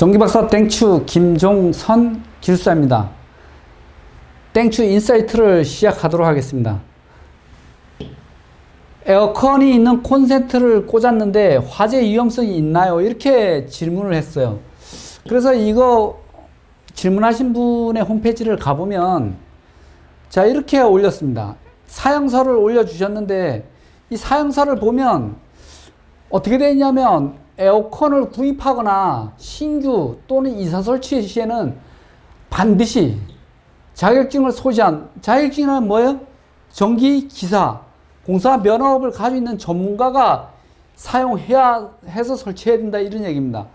전기박사 땡추 김종선 기술사입니다. 땡추 인사이트를 시작하도록 하겠습니다. 에어컨이 있는 콘센트를 꽂았는데 화재 위험성이 있나요? 이렇게 질문을 했어요. 그래서 이거 질문하신 분의 홈페이지를 가보면 자 이렇게 올렸습니다. 사용서를 올려주셨는데 이 사용서를 보면 어떻게 되어 있냐면 에어컨을 구입하거나 신규 또는 이사 설치 시에는 반드시 자격증을 소지한 자격증은 뭐예요? 전기 기사, 공사 면허업을 가지고 있는 전문가가 사용해야 해서 설치해야 된다 이런 얘기입니다.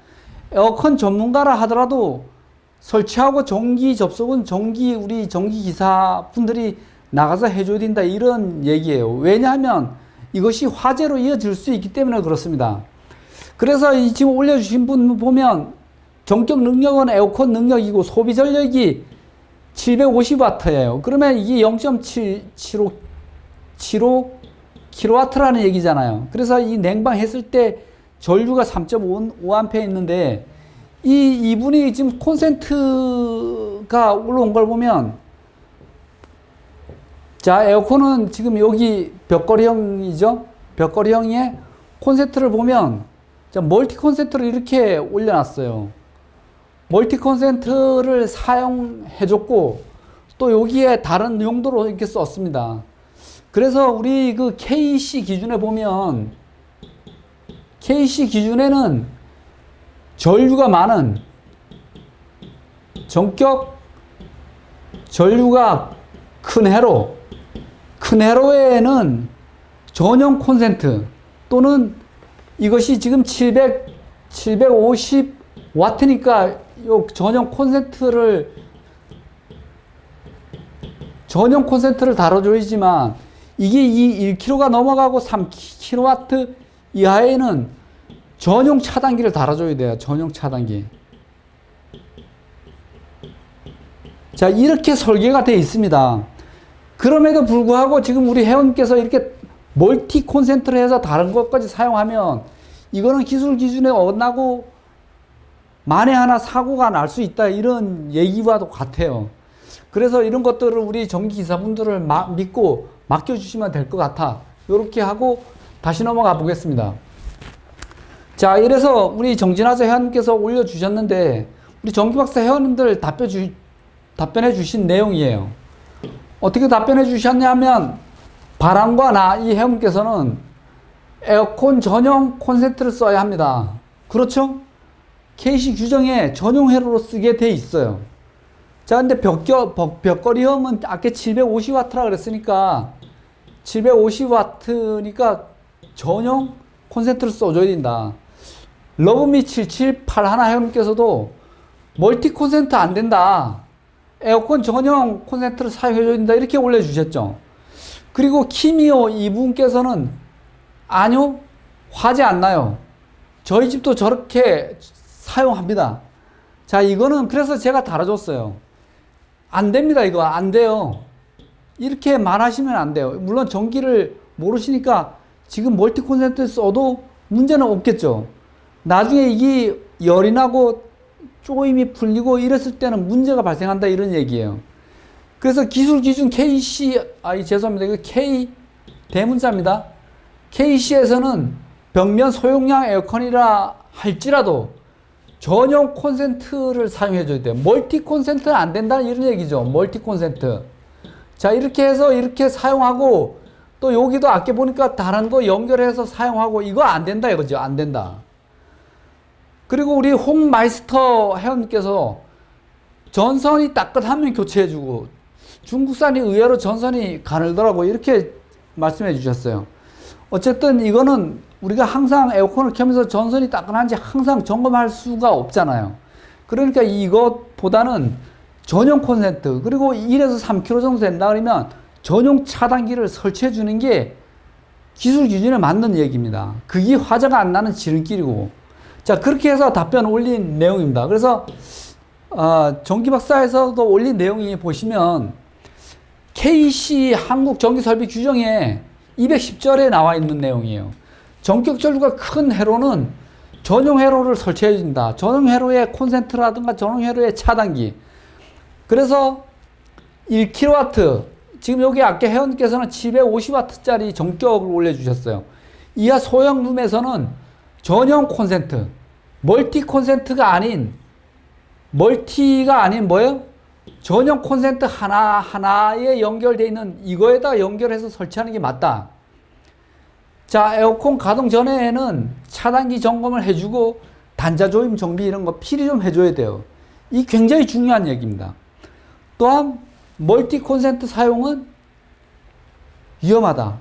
에어컨 전문가라 하더라도 설치하고 전기 접속은 전기 우리 전기 기사 분들이 나가서 해줘야 된다 이런 얘기예요. 왜냐하면 이것이 화재로 이어질 수 있기 때문에 그렇습니다. 그래서 이 지금 올려주신 분 보면 전격 능력은 에어컨 능력이고 소비 전력이 750와트예요. 그러면 이게 0.775 75 킬로와트라는 얘기잖아요. 그래서 이 냉방 했을 때 전류가 3.5A 있는데 이 이분이 지금 콘센트가 올라온 걸 보면 자 에어컨은 지금 여기 벽걸이형이죠. 벽걸이형의 콘센트를 보면 자 멀티 콘센트를 이렇게 올려놨어요. 멀티 콘센트를 사용해줬고 또 여기에 다른 용도로 이렇게 썼습니다. 그래서 우리 그 KC 기준에 보면 KC 기준에는 전류가 많은 전격 전류가 큰 해로 큰 해로에는 전용 콘센트 또는 이것이 지금 700 750 와트니까 요 전용 콘센트를 전용 콘센트를 다뤄줘야지만 이게 이 1kg가 넘어가고 3kW 이하에는 전용 차단기를 달아줘야 돼요. 전용 차단기. 자, 이렇게 설계가 되어 있습니다. 그럼에도 불구하고 지금 우리 회원께서 이렇게 멀티 콘센트를 해서 다른 것까지 사용하면 이거는 기술 기준에 어긋나고 만에 하나 사고가 날 수 있다 이런 얘기와도 같아요. 그래서 이런 것들을 우리 전기 기사분들을 마, 믿고 맡겨주시면 될 것 같아. 이렇게 하고 다시 넘어가 보겠습니다. 자, 이래서 우리 정진하자 회원님께서 올려주셨는데 우리 전기박사 회원님들 답변 주, 답변해 주신 내용이에요. 어떻게 답변해 주셨냐면 바람과 나 이 회원께서는 에어컨 전용 콘센트를 써야 합니다. 그렇죠? KC 규정에 전용 회로로 쓰게 돼 있어요. 자, 근데 벽겨, 벽, 벽걸이 형은 아까 750W라 그랬으니까 750W니까 전용 콘센트를 써줘야 된다. 러브미 778 하나 회원께서도 멀티 콘센트 안 된다. 에어컨 전용 콘센트를 사용해줘야 된다. 이렇게 올려주셨죠. 그리고 키미오 이분께서는 아니요. 화재 안 나요. 저희 집도 저렇게 사용합니다. 자, 이거는 그래서 제가 달아줬어요. 안 됩니다. 이거 안 돼요. 이렇게 말하시면 안 돼요. 물론 전기를 모르시니까 지금 멀티 콘센트 써도 문제는 없겠죠. 나중에 이게 열이 나고 쪼임이 풀리고 이랬을 때는 문제가 발생한다 이런 얘기예요. 그래서 기술 기준 KC 아 죄송합니다. 이거 K 대문자입니다. KC에서는 벽면 소용량 에어컨이라 할지라도 전용 콘센트를 사용해 줘야 돼요. 멀티 콘센트는 안 된다는 이런 얘기죠. 멀티 콘센트. 자, 이렇게 해서 이렇게 사용하고 또 여기도 아껴 보니까 다른 거 연결해서 사용하고 이거 안 된다 이거죠. 안 된다. 그리고 우리 홍마이스터 회원님께서 전선이 따뜻하면 교체해 주고 중국산이 의외로 전선이 가늘더라고 이렇게 말씀해 주셨어요. 어쨌든 이거는 우리가 항상 에어컨을 켜면서 전선이 따끈한지 항상 점검할 수가 없잖아요. 그러니까 이것보다는 전용 콘센트 그리고 1에서 3kg 정도 된다 그러면 전용 차단기를 설치해 주는 게 기술 기준에 맞는 얘기입니다. 그게 화재가 안 나는 지름길이고 자 그렇게 해서 답변 올린 내용입니다. 그래서 어, 전기박사에서도 올린 내용이 보시면 KC 한국 전기설비 규정에 210절에 나와 있는 내용이에요. 전격 전류가 큰 해로는 전용 회로를 설치해 준다. 전용 회로에 콘센트라든가 전용 회로에 차단기. 그래서 1kW 지금 여기 아까 회원께서는 750W짜리 전격을 올려 주셨어요. 이하 소형 룸에서는 전용 콘센트, 멀티 콘센트가 아닌 멀티가 아닌 뭐예요? 전용 콘센트 하나 하나에 연결되어 있는 이거에다 연결해서 설치하는 게 맞다. 자, 에어컨 가동 전에는 차단기 점검을 해주고 단자 조임 정비 이런 거 필히 좀 해줘야 돼요. 이 굉장히 중요한 얘기입니다. 또한 멀티 콘센트 사용은 위험하다.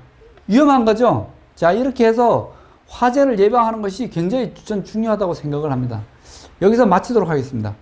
위험한 거죠. 자, 이렇게 해서 화재를 예방하는 것이 굉장히 전 중요하다고 생각을 합니다. 여기서 마치도록 하겠습니다.